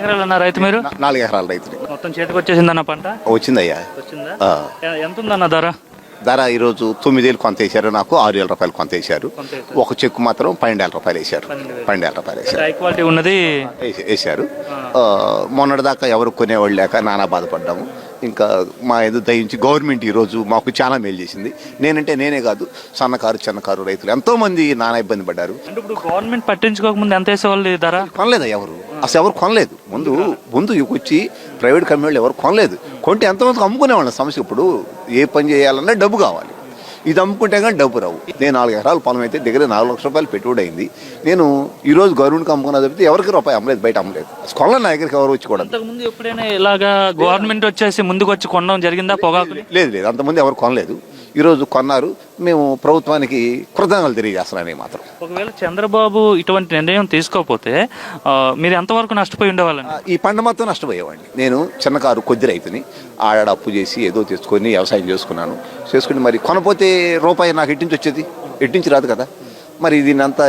ఎకరాలు అన్న రైతు మీరు? నాలుగు ఎకరాల రైతుని మొత్తం చేతికి వచ్చేసిందన్న పంట? వచ్చిందయ్యా. వచ్చిందా? ఎంత ఉందన్న ధర? ధర ఈరోజు తొమ్మిదేళ్ళు కొంత వేశారు నాకు ఆరు వేల రూపాయలు కొంత వేశారు. ఒక చెక్కు మాత్రం పన్నెండు వేల రూపాయలు వేశారు. పన్నెండు వేలు. వేల రూపాయలు వేశారు. హై క్వాలిటీ ఉన్నది. వేశారు. మొన్నటిదాకా ఎవరు కొనేవాళ్ళు లేక నానా బాధపడ్డాము. ఇంకా మా ఎదు దయించి గవర్నమెంట్ ఈరోజు మాకు చాలా మేలు చేసింది. నేనంటే నేనే కాదు సన్నకారు చిన్నకారు రైతులు. ఎంతో మంది నానా ఇబ్బంది పడ్డారు. గవర్నమెంట్ పట్టించుకోక ముందు ఎంత వేసేవాళ్ళు ధర? కొనలేదు ఎవరు? అసలు ఎవరు కొనలేదు. ముందు ముందు వచ్చి ప్రైవేట్ కంపెనీలు ఎవరు కొనలేదు. కొంటే ఎంతమందికి అమ్ముకునేవాళ్ళం సమస్య ఇప్పుడు ఏ పని చేయాలన్నా డబ్బు కావాలి. ఇది అమ్ముకుంటే కానీ డబ్బు రావు. నేను నాలుగు ఎకరాల పొలం అయితే దగ్గర నాలుగు లక్షల రూపాయలు పెట్టుబడి అయింది. నేను ఈ రోజు గవర్నమెంట్కి అమ్ముకున్నా చెప్తే ఎవరికి రూపాయి అమ్మలేదు బయట అమ్మలేదు. కొనలేదు నా దగ్గరికి ఎవరు వచ్చి కూడా. ఎప్పుడైనా ఇలాగా గవర్నమెంట్ వచ్చేసి ముందుకు వచ్చి కొనడం జరిగిందా పొగాకుని? లేదు లేదు అంతమంది ఎవరు కొనలేదు. ఈరోజు కొన్నారు. మేము ప్రభుత్వానికి కృతజ్ఞతలు తెలియజేస్తున్నాను మాత్రం. ఒకవేళ చంద్రబాబు ఇటువంటి నిర్ణయం తీసుకోకపోతే మీరు ఎంతవరకు నష్టపోయి ఉండేవాళ్ళండి? ఈ పంట మొత్తం నష్టపోయేవాడిని. నేను చిన్నకారు కొద్ది రైతుని ఆడ అప్పు చేసి ఏదో తెచ్చుకొని వ్యవసాయం చేసుకున్నాను. చేసుకుని మరి కొనపోతే రూపాయి నాకు ఎట్టించి వచ్చేది? ఎట్టించి రాదు కదా. మరి దీన్ని అంతా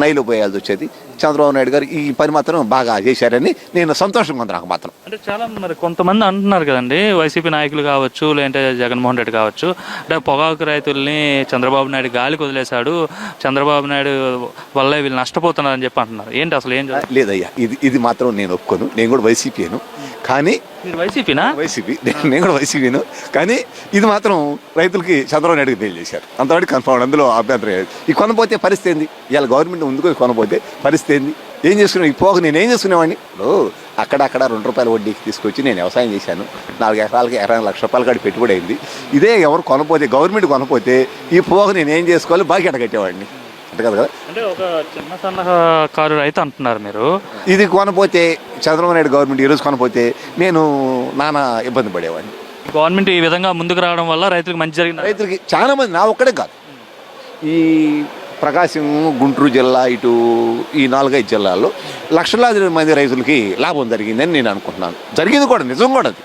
నైలో పోయాల్సి వచ్చేది. చంద్రబాబు నాయుడు గారు ఈ పని మాత్రం బాగా చేశారని నేను సంతోషంగా ఉంది నాకు మాత్రం. అంటే చాలా మరి కొంతమంది అంటున్నారు కదండి వైసీపీ నాయకులు కావచ్చు లేదంటే జగన్మోహన్ రెడ్డి కావచ్చు. అంటే పొగాకు రైతుల్ని చంద్రబాబు నాయుడు గాలికి వదిలేశాడు చంద్రబాబు నాయుడు వల్ల వీళ్ళు నష్టపోతున్నారని చెప్పి అంటున్నారు. ఏంటి అసలు ఏం? లేదయ్యా ఇది ఇది మాత్రం నేను ఒప్పుకోను. నేను కూడా వైసీపీను కానీ మీరు వైసీపీనా? వైసీపీ. నేను కూడా వైసీపీను. కానీ ఇది మాత్రం రైతులకి చంద్రబాబు నాయుడుకి మేలు చేశారు అంతవరకు కన్ఫర్మ్ అందులో అభ్యంతరం ఈ కొనపోతే పరిస్థితి ఏంది? ఇవాళ గవర్నమెంట్ ముందుకు కొనపోతే పరిస్థితి ఏంది? ఏం చేసుకున్నా ఈ పోక నేను ఏం చేసుకునేవాడిని? ఇప్పుడు అక్కడక్కడ రెండు రూపాయల వడ్డీకి తీసుకొచ్చి నేను వ్యవసాయం చేశాను. నాలుగు ఎకరాలకి ఎకరానికి లక్ష రూపాయల కాడి పెట్టుబడి అయింది. ఇదే ఎవరు కొనపోతే గవర్నమెంట్ కొనపోతే ఈ పోక నేను ఏం చేసుకోవాలి బాగా కట్టగట్టేవాడిని అంతే కదా? కదా అంటే ఒక చిన్న సన్న కారు రైతు అంటున్నారు మీరు. ఇది కొనపోతే చంద్రబాబు నాయుడు గవర్నమెంట్ ఈరోజు కొనపోతే నేను నానా ఇబ్బంది పడేవాడిని. గవర్నమెంట్ ఈ విధంగా ముందుకు రావడం వల్ల రైతులకు మంచి జరిగింది. రైతులకి చాలా మంది నా ఒక్కడే కాదు. ఈ ప్రకాశం గుంటూరు జిల్లా ఇటు ఈ నాలుగైదు జిల్లాల్లో లక్షలాది మంది రైతులకి లాభం జరిగిందని నేను అనుకుంటున్నాను. జరిగింది కూడా నిజం కూడా అది.